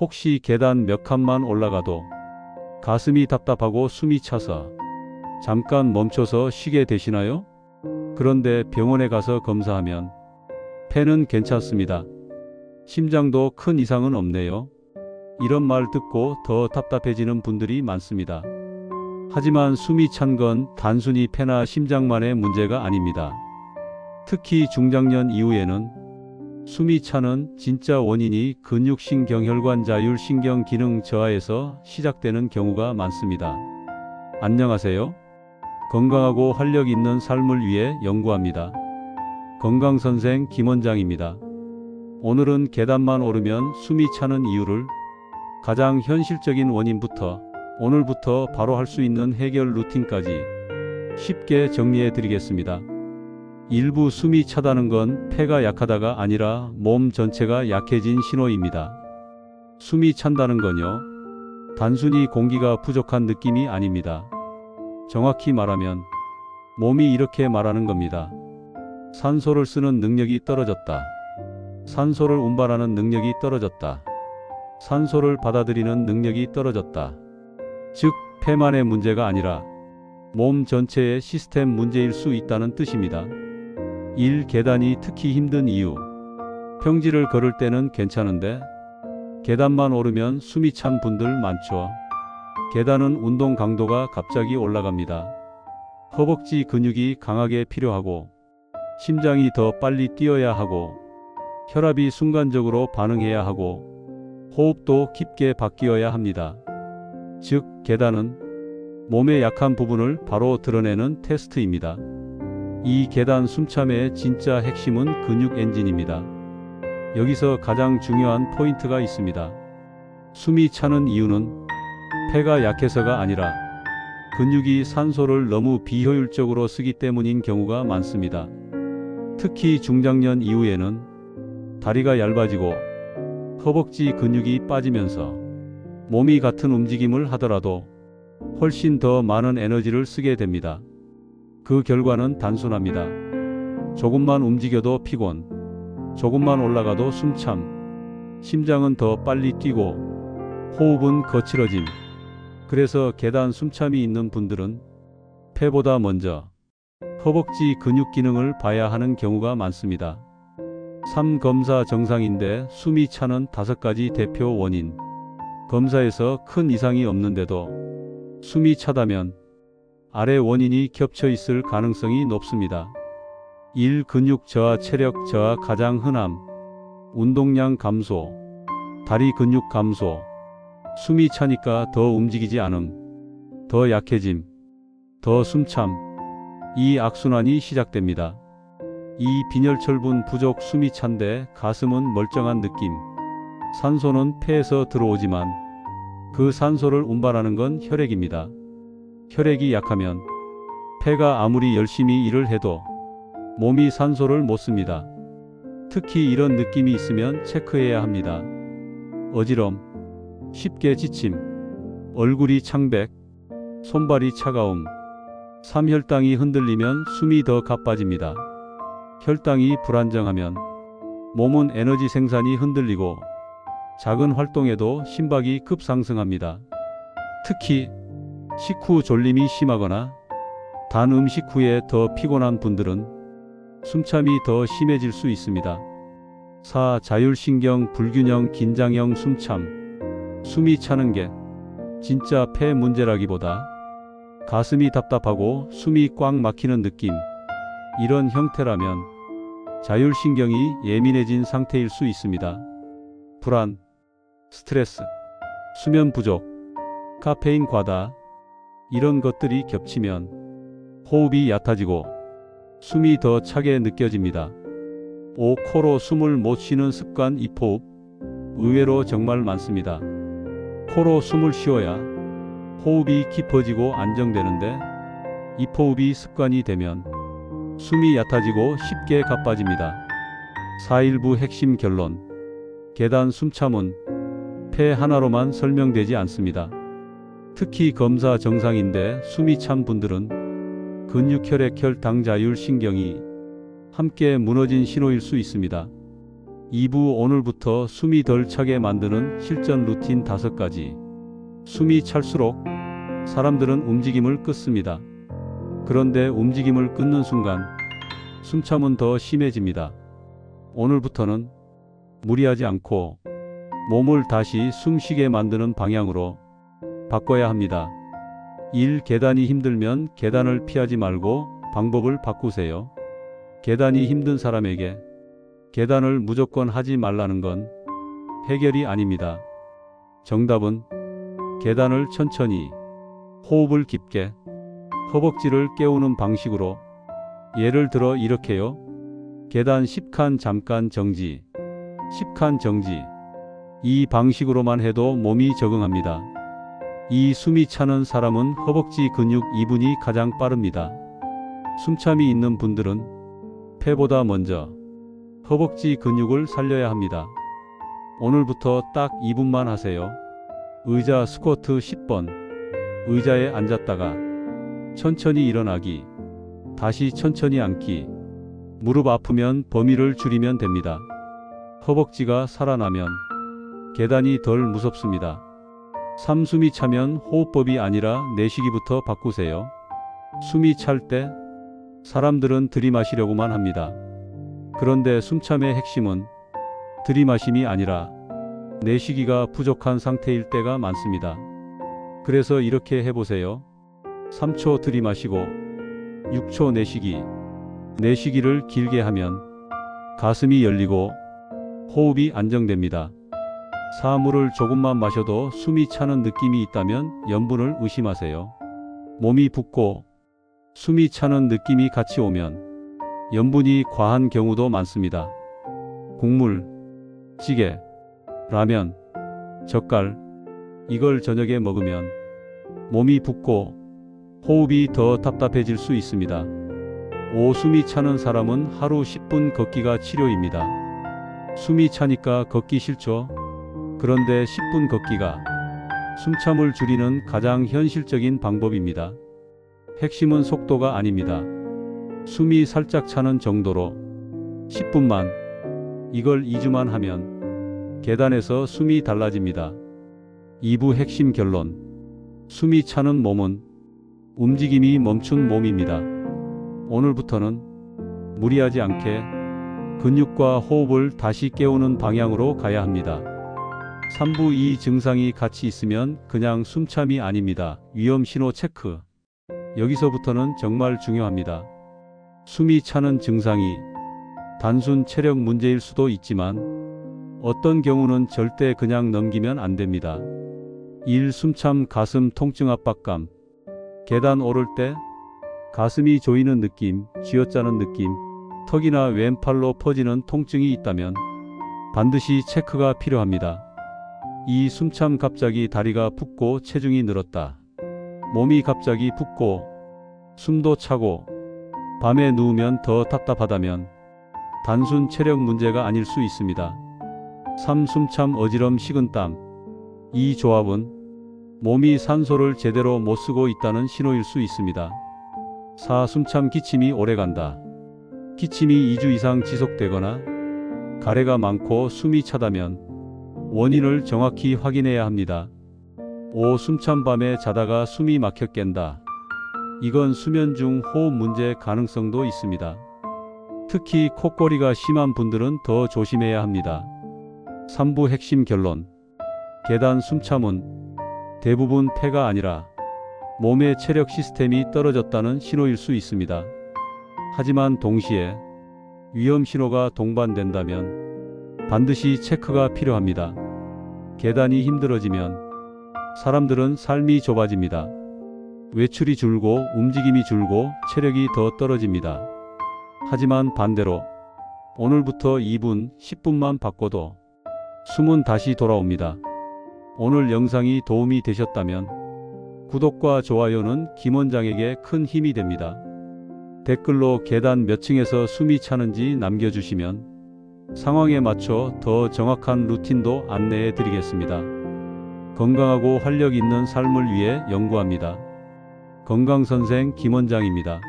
혹시 계단 몇 칸만 올라가도 가슴이 답답하고 숨이 차서 잠깐 멈춰서 쉬게 되시나요? 그런데 병원에 가서 검사하면 폐는 괜찮습니다. 심장도 큰 이상은 없네요. 이런 말 듣고 더 답답해지는 분들이 많습니다. 하지만 숨이 찬 건 단순히 폐나 심장만의 문제가 아닙니다. 특히 중장년 이후에는 숨이 차는 진짜 원인이 근육신경혈관 자율신경 기능 저하에서 시작되는 경우가 많습니다. 안녕하세요. 건강하고 활력 있는 삶을 위해 연구합니다. 건강선생 김원장입니다. 오늘은 계단만 오르면 숨이 차는 이유를 가장 현실적인 원인부터 오늘부터 바로 할 수 있는 해결 루틴까지 쉽게 정리해 드리겠습니다. 일부 숨이 차다는 건 폐가 약하다가 아니라 몸 전체가 약해진 신호입니다. 숨이 찬다는 건요, 단순히 공기가 부족한 느낌이 아닙니다. 정확히 말하면 몸이 이렇게 말하는 겁니다. 산소를 쓰는 능력이 떨어졌다. 산소를 운반하는 능력이 떨어졌다. 산소를 받아들이는 능력이 떨어졌다. 즉, 폐만의 문제가 아니라 몸 전체의 시스템 문제일 수 있다는 뜻입니다. 1. 계단이 특히 힘든 이유. 평지를 걸을 때는 괜찮은데 계단만 오르면 숨이 찬 분들 많죠. 계단은 운동 강도가 갑자기 올라갑니다. 허벅지 근육이 강하게 필요하고 심장이 더 빨리 뛰어야 하고 혈압이 순간적으로 반응해야 하고 호흡도 깊게 바뀌어야 합니다. 즉, 계단은 몸의 약한 부분을 바로 드러내는 테스트입니다. 이 계단 숨참의 진짜 핵심은 근육 엔진입니다. 여기서 가장 중요한 포인트가 있습니다. 숨이 차는 이유는 폐가 약해서가 아니라 근육이 산소를 너무 비효율적으로 쓰기 때문인 경우가 많습니다. 특히 중장년 이후에는 다리가 얇아지고 허벅지 근육이 빠지면서 몸이 같은 움직임을 하더라도 훨씬 더 많은 에너지를 쓰게 됩니다. 그 결과는 단순합니다. 조금만 움직여도 피곤, 조금만 올라가도 숨참, 심장은 더 빨리 뛰고 호흡은 거칠어짐. 그래서 계단 숨참이 있는 분들은 폐보다 먼저 허벅지 근육 기능을 봐야 하는 경우가 많습니다. 3. 검사 정상인데 숨이 차는 다섯 가지 대표 원인. 검사에서 큰 이상이 없는데도 숨이 차다면 아래 원인이 겹쳐 있을 가능성이 높습니다. 1. 근육 저하, 체력 저하 가장 흔함. 운동량 감소, 다리 근육 감소, 숨이 차니까 더 움직이지 않음, 더 약해짐, 더 숨참. 이 악순환이 시작됩니다. 이 빈혈철분 부족 숨이 찬데 가슴은 멀쩡한 느낌. 산소는 폐에서 들어오지만 그 산소를 운반하는 건 혈액입니다. 혈액이 약하면 폐가 아무리 열심히 일을 해도 몸이 산소를 못 씁니다. 특히 이런 느낌이 있으면 체크해야 합니다. 어지럼, 쉽게 지침, 얼굴이 창백, 손발이 차가움, 삼혈당이 흔들리면 숨이 더 가빠집니다. 혈당이 불안정하면 몸은 에너지 생산이 흔들리고 작은 활동에도 심박이 급상승합니다. 특히 식후 졸림이 심하거나 단 음식 후에 더 피곤한 분들은 숨참이 더 심해질 수 있습니다. 4. 자율신경 불균형 긴장형 숨참 숨이 차는 게 진짜 폐 문제라기보다 가슴이 답답하고 숨이 꽉 막히는 느낌 이런 형태라면 자율신경이 예민해진 상태일 수 있습니다. 불안, 스트레스, 수면 부족, 카페인 과다 이런 것들이 겹치면 호흡이 얕아지고 숨이 더 차게 느껴집니다. 5. 코로 숨을 못 쉬는 습관 입호흡 의외로 정말 많습니다. 코로 숨을 쉬어야 호흡이 깊어지고 안정되는데 입호흡이 습관이 되면 숨이 얕아지고 쉽게 가빠집니다. 4일부 핵심 결론 계단 숨참은 폐 하나로만 설명되지 않습니다. 특히 검사 정상인데 숨이 찬 분들은 근육 혈액 혈당 자율 신경이 함께 무너진 신호일 수 있습니다. 2부 오늘부터 숨이 덜 차게 만드는 실전 루틴 5가지. 숨이 찰수록 사람들은 움직임을 끊습니다. 그런데 움직임을 끊는 순간 숨참은 더 심해집니다. 오늘부터는 무리하지 않고 몸을 다시 숨쉬게 만드는 방향으로 바꿔야 합니다. 1. 계단이 힘들면 계단을 피하지 말고 방법을 바꾸세요. 계단이 힘든 사람에게 계단을 무조건 하지 말라는 건 해결이 아닙니다. 정답은 계단을 천천히 호흡을 깊게 허벅지를 깨우는 방식으로 예를 들어 이렇게요. 계단 10칸 잠깐 정지 10칸 정지 이 방식으로만 해도 몸이 적응합니다. 이 숨이 차는 사람은 허벅지 근육 2분이 가장 빠릅니다. 숨참이 있는 분들은 폐보다 먼저 허벅지 근육을 살려야 합니다. 오늘부터 딱 2분만 하세요. 의자 스쿼트 10번. 의자에 앉았다가 천천히 일어나기. 다시 천천히 앉기. 무릎 아프면 범위를 줄이면 됩니다. 허벅지가 살아나면 계단이 덜 무섭습니다. 삼숨이 차면 호흡법이 아니라 내쉬기부터 바꾸세요. 숨이 찰 때 사람들은 들이마시려고만 합니다. 그런데 숨참의 핵심은 들이마심이 아니라 내쉬기가 부족한 상태일 때가 많습니다. 그래서 이렇게 해보세요. 3초 들이마시고 6초 내쉬기. 내쉬기를 길게 하면 가슴이 열리고 호흡이 안정됩니다. 사물을 조금만 마셔도 숨이 차는 느낌이 있다면 염분을 의심하세요. 몸이 붓고 숨이 차는 느낌이 같이 오면 염분이 과한 경우도 많습니다. 국물, 찌개, 라면, 젓갈, 이걸 저녁에 먹으면 몸이 붓고 호흡이 더 답답해질 수 있습니다. 오 숨이 차는 사람은 하루 10분 걷기가 치료입니다. 숨이 차니까 걷기 싫죠? 그런데 10분 걷기가 숨참을 줄이는 가장 현실적인 방법입니다. 핵심은 속도가 아닙니다. 숨이 살짝 차는 정도로 10분만 이걸 2주만 하면 계단에서 숨이 달라집니다. 2부 핵심 결론 숨이 차는 몸은 움직임이 멈춘 몸입니다. 오늘부터는 무리하지 않게 근육과 호흡을 다시 깨우는 방향으로 가야 합니다. 3부 이 증상이 같이 있으면 그냥 숨참이 아닙니다. 위험 신호 체크. 여기서부터는 정말 중요합니다. 숨이 차는 증상이 단순 체력 문제일 수도 있지만 어떤 경우는 절대 그냥 넘기면 안 됩니다. 1. 숨참 가슴 통증 압박감. 계단 오를 때 가슴이 조이는 느낌, 쥐어짜는 느낌, 턱이나 왼팔로 퍼지는 통증이 있다면 반드시 체크가 필요합니다. 이 숨참 갑자기 다리가 붓고 체중이 늘었다. 몸이 갑자기 붓고 숨도 차고 밤에 누우면 더 답답하다면 단순 체력 문제가 아닐 수 있습니다. 3. 숨참 어지럼 식은땀. 이 조합은 몸이 산소를 제대로 못 쓰고 있다는 신호일 수 있습니다. 4. 숨참 기침이 오래간다. 기침이 2주 이상 지속되거나 가래가 많고 숨이 차다면 원인을 정확히 확인해야 합니다. 5. 숨찬 밤에 자다가 숨이 막혀 깬다. 이건 수면 중 호흡 문제 가능성도 있습니다. 특히 콧거리가 심한 분들은 더 조심해야 합니다. 3부 핵심 결론. 계단 숨참은 대부분 폐가 아니라 몸의 체력 시스템이 떨어졌다는 신호일 수 있습니다. 하지만 동시에 위험 신호가 동반된다면 반드시 체크가 필요합니다. 계단이 힘들어지면 사람들은 삶이 좁아집니다. 외출이 줄고 움직임이 줄고 체력이 더 떨어집니다. 하지만 반대로 오늘부터 2분, 10분만 바꿔도 숨은 다시 돌아옵니다. 오늘 영상이 도움이 되셨다면 구독과 좋아요는 김 원장에게 큰 힘이 됩니다. 댓글로 계단 몇 층에서 숨이 차는지 남겨주시면 상황에 맞춰 더 정확한 루틴도 안내해 드리겠습니다. 건강하고 활력 있는 삶을 위해 연구합니다. 건강선생 김원장입니다.